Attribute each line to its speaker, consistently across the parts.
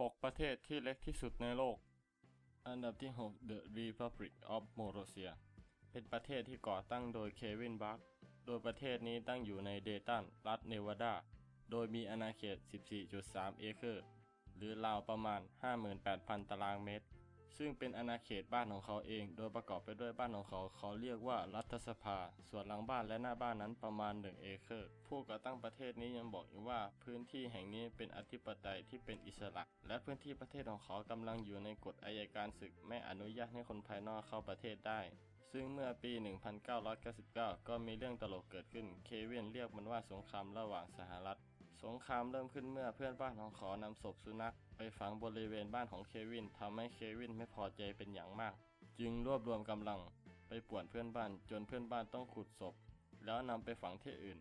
Speaker 1: 6 ประเทศที่เล็กที่สุดในโลก อันดับที่ 6 The Republic of Morosia เป็นประเทศที่ก่อตั้งโดยเควินบัคโดยประเทศนี้ตั้งอยู่ในเดตัน รัฐเนวาดา โดยมีอาณาเขต 14.3 เอเคอร์ หรือราวประมาณ 58,000 ตารางเมตร ซึ่งเป็นอาณาเขตบ้านของเขาเอง โดยประกอบไปด้วยบ้านของเขาเขาเรียกว่ารัฐสภา ส่วนหลังบ้านและหน้าบ้านนั้นประมาณ1เอเคอร์ผู้ก่อตั้งประเทศนี้ยังบอกอีกว่า พื้นที่แห่งนี้เป็นอธิปไตยที่เป็นอิสระ และพื้นที่ประเทศของเขากำลังอยู่ในกฎอายการศึกไม่อนุญาตให้คนภายนอกเข้าประเทศได้ซึ่งเมื่อปี 1999 ก็มีเรื่องตลกเกิดขึ้น เควินเรียกมันว่าสงครามระหว่างสหรัฐ สงครามเริ่มขึ้นเมื่อเพื่อนบ้านของขานำศพสุนัขไปฝังบริเวณบ้านของเควินทำให้เควินไม่พอใจเป็นอย่างมาก จึงรวบรวมกำลังไปป่วนเพื่อนบ้านจนเพื่อนบ้านต้องขุดศพ แล้วนำไปฝังที่อื่น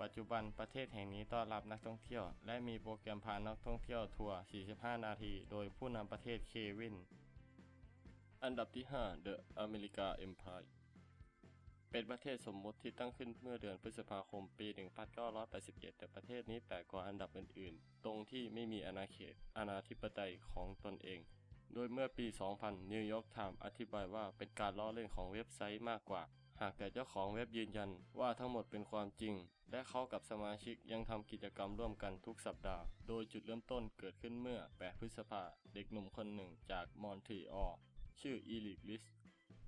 Speaker 1: ปัจจุบันประเทศแห่งนี้ต้อนรับนักท่องเที่ยว และมีโปรแกรมพานักท่องเที่ยวทัวร์ 45 นาที โดยผู้นำประเทศเควิน อันดับที่ 5 The America Empire เป็นประเทศสมมุติที่ตั้งขึ้นเมื่อเดือนพฤษภาคมปี 1987 แต่ประเทศนี้แปลกกว่าอันดับอื่น ๆ ตรงที่ไม่มีอาณาเขตอาณาธิปไตยของตนเอง โดยเมื่อปี 2000 New York Times อธิบายว่าเป็นการล้อเล่นของเว็บไซต์มากกว่า หากแต่เจ้าของเว็บยืนยันว่าทั้งหมดเป็นความจริง และเขากับสมาชิกยังทำกิจกรรมร่วมกันทุกสัปดาห์ โดยจุดเริ่มต้นเกิดขึ้นเมื่อ 8 พฤษภาเด็กหนุ่มคนหนึ่งจากมอนทรีออลชื่ออีลิกลิส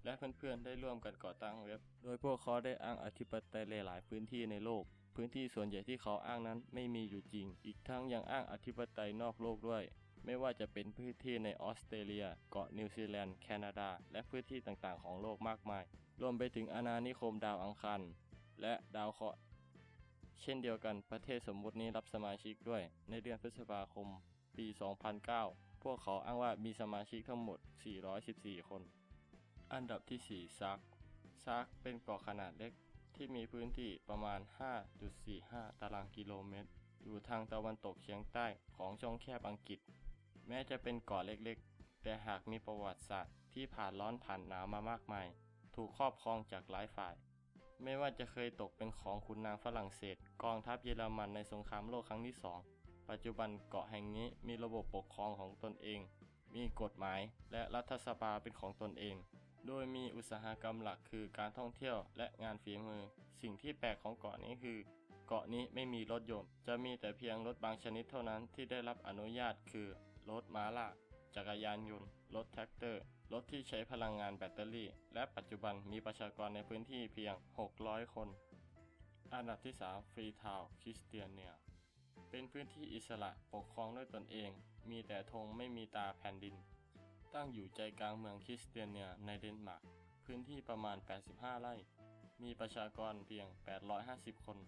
Speaker 1: และเพื่อนๆได้ร่วมกันก่อตั้งเว็บ โดยพวกเขาได้อ้างอธิปไตยหลายพื้นที่ในโลก พื้นที่ส่วนใหญ่ที่เขาอ้างนั้นไม่มีอยู่จริง อีกทั้งยังอ้างอธิปไตยนอกโลกด้วย ไม่ว่าจะเป็นพื้นที่ในออสเตรเลีย เกาะนิวซีแลนด์ แคนาดา และพื้นที่ต่างๆ ของโลกมากมาย รวมไปถึงอาณานิคมดาวอังคารและดาวเคราะห์เช่นเดียวกันประเทศสมมุตินี้รับสมาชิกด้วย ในเดือนพฤษภาคม ปี 2009 พวกเขาอ้างว่ามีสมาชิกทั้งหมด 414 คน อันดับที่ 4 ซัก ซักเป็นเกาะขนาดเล็กที่มีพื้นที่ประมาณ 5.45 ตารางกิโลเมตร อยู่ทางตะวันตกเฉียงใต้ของช่องแคบอังกฤษ แม้จะเป็นเกาะเล็กๆ แต่หากมีประวัติศาสตร์ที่ผ่านร้อนผ่านหนาวมามากมาย ถูกครอบครองจากหลายฝ่าย ไม่ว่าจะเคยตกเป็นของขุนนางฝรั่งเศส กองทัพเยอรมันในสงครามโลกครั้งที่สองปัจจุบันเกาะแห่งนี้มีระบบปกครองของตนเอง มีกฎหมายและรัฐสภาเป็นของตนเอง โดยมีอุตสาหกรรมหลักคือการท่องเที่ยวและงานฝีมือ สิ่งที่แปลกของเกาะนี้คือ เกาะนี้ไม่มีรถยนต์ จะมีแต่เพียงรถบางชนิดเท่านั้นที่ได้รับอนุญาตคือ รถม้าลากจักรยานยนต์ รถแท็กเตอร์ รถที่ใช้พลังงานแบตเตอรี่ และปัจจุบันมีประชากรในพื้นที่เพียง 600 คน อันดับที่3ฟรีทาวคริสเตียเนีย เป็นพื้นที่อิสระปกครองด้วยตนเอง มีแต่ธงไม่มีตาแผ่นดิน ตั้งอยู่ใจกลางเมืองคริสเตียเนียในเดนมาร์ก พื้นที่ประมาณ 85 ไร่ มีประชากรเพียง 850 คน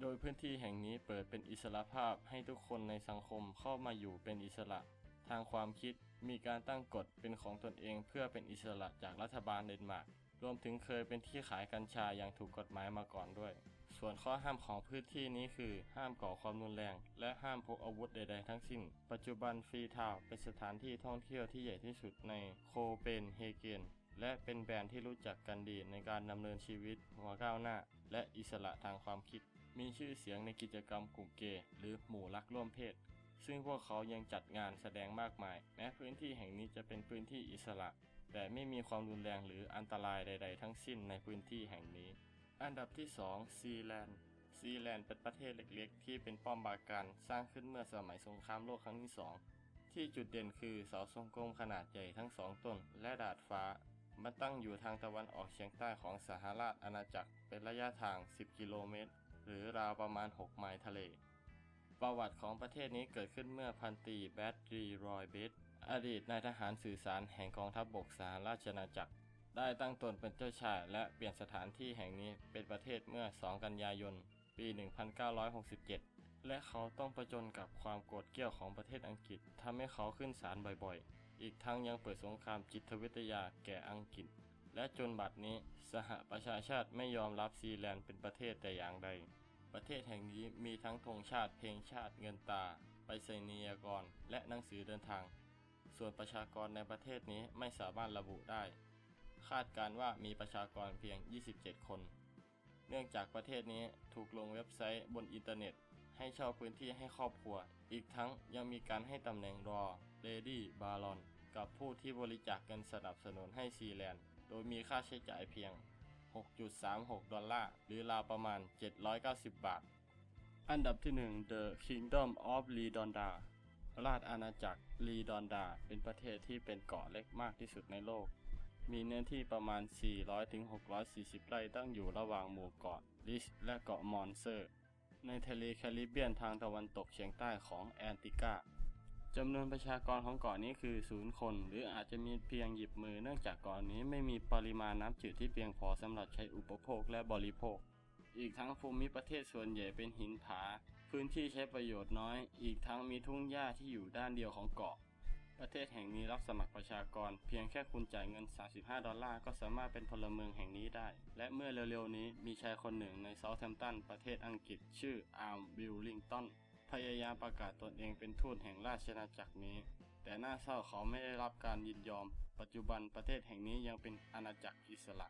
Speaker 1: โดยพื้นที่แห่งนี้เปิดเป็นอิสระภาพให้ทุกคนในสังคมเข้ามาอยู่เป็นอิสระ ทางความคิดมีการตั้งกฎเป็นของตนเองเพื่อเป็นอิสระจากรัฐบาลเดนมาร์ก รวมถึงเคยเป็นที่ขายกัญชาอย่างถูกกฎหมายมาก่อนด้วย ส่วนข้อห้ามของพื้นที่นี้คือ ห้ามก่อความรุนแรง และห้ามพกอาวุธใด ๆ ทั้งสิ้น ปัจจุบันฟรีทาวเป็นสถานที่ท่องเที่ยวที่ใหญ่ที่สุดในโคเปนเฮเกนและเป็นแบรนด์ที่รู้จักกันดีในการดำเนินชีวิตหัวก้าวหน้า และอิสระทางความคิด มีชื่อเสียงในกิจกรรมกลุ่มเกย์หรือหมู่รักร่วมเพศ ซึ่งพวกเขายังจัดงานแสดงมากมาย แม้พื้นที่แห่งนี้จะเป็นพื้นที่อิสระ แต่ไม่มีความรุนแรงหรืออันตรายใด ๆ ทั้งสิ้นในพื้นที่แห่งนี้ อันดับที่ 2 ซีแลนด์ ซีแลนด์เป็นประเทศเล็กๆ ที่เป็นป้อมปราการสร้างขึ้นเมื่อสมัยสงครามโลกครั้งที่สองที่จุดเด่นคือเสาทรงกลมขนาดใหญ่ทั้งสองต้น และดาดฟ้า มันตั้งอยู่ทางตะวันออกเฉียงใต้ของสหราชอาณาจักร เป็นระยะทาง 10 กิโลเมตร หรือราวประมาณ 6 ไมล์ทะเล ประวัติของประเทศนี้เกิดขึ้นเมื่อพันตีแบดรีรอยเบต อดีตนายทหารสื่อสารแห่งกองทัพบบกสหราชอาณาจักร ได้ตั้งตนเป็นเจ้าชาย และเปลี่ยนสถานที่แห่งนี้เป็นประเทศเมื่อ 2 กันยายน ปี 1967 และเขาต้องประจนกับความโกรธเกรี้ยวของประเทศอังกฤษทำให้เขาขึ้นศาลบ่อยๆ อีกทั้งยังเปิดสงครามจิตวิทยาแก่อังกฤษ และจนบัดนี้สหประชาชาติไม่ยอมรับซีแลนด์เป็นประเทศแต่อย่างใด ประเทศแห่งนี้มีทั้งธงชาติเพลงชาติเงินตาไปรษณียกร และหนังสือเดินทาง ส่วนประชากรในประเทศนี้ไม่สามารถระบุได้ คาดการว่ามีประชากรเพียง 27 คน เนื่องจากประเทศนี้ถูกลงเว็บไซต์บนอินเทอร์เน็ต ให้เช่าพื้นที่ให้ครอบครัว อีกทั้งยังมีการให้ตำแหน่งรอเลดี้บารอนกับผู้ที่บริจาคเงินสนับสนุนให้ซีแลนด์ โดยมีค่าใช้จ่ายเพียง 6.36 ดอลลาร์ หรือราวประมาณ 790 บาท อันดับที่ 1 The Kingdom of Redonda ราชอาณาจักรลีดอนดา เป็นประเทศที่เป็นเกาะเล็กมากที่สุดในโลก มีเนื้อที่ประมาณ 400-640 ไร่ตั้งอยู่ระหว่างหมู่เกาะลิชและเกาะมอนเซอร์ ในทะเลแคริบเบียนทางตะวันตกเฉียงใต้ของแอนติกาจำนวนประชากรของเกาะนี้คือศูนย์คน หรืออาจจะมีเพียงหยิบมือเนื่องจากเกาะนี้ไม่มีปริมาณน้ำจืดที่เพียงพอสำหรับใช้อุปโภคและบริโภค อีกทั้งภูมิประเทศส่วนใหญ่เป็นหินผา พื้นที่ใช้ประโยชน์น้อย อีกทั้งมีทุ่งหญ้าที่อยู่ด้านเดียวของเกาะ ประเทศแห่งนี้รับสมัครประชากร เพียงแค่คุณจ่ายเงิน 35 ดอลลาร์ก็สามารถเป็นพลเมืองแห่งนี้ได้ และเมื่อเร็วๆนี้มีชายคนหนึ่งในเซาท์แฮมป์ตันประเทศอังกฤษ ชื่ออาร์มวิลลิงตันพยายามประกาศตนเองเป็นทูตแห่งราชอาณาจักรนี้ แต่น่าเศร้าเขาไม่ได้รับการยินยอม ปัจจุบันประเทศแห่งนี้ยังเป็นอาณาจักรอิสระ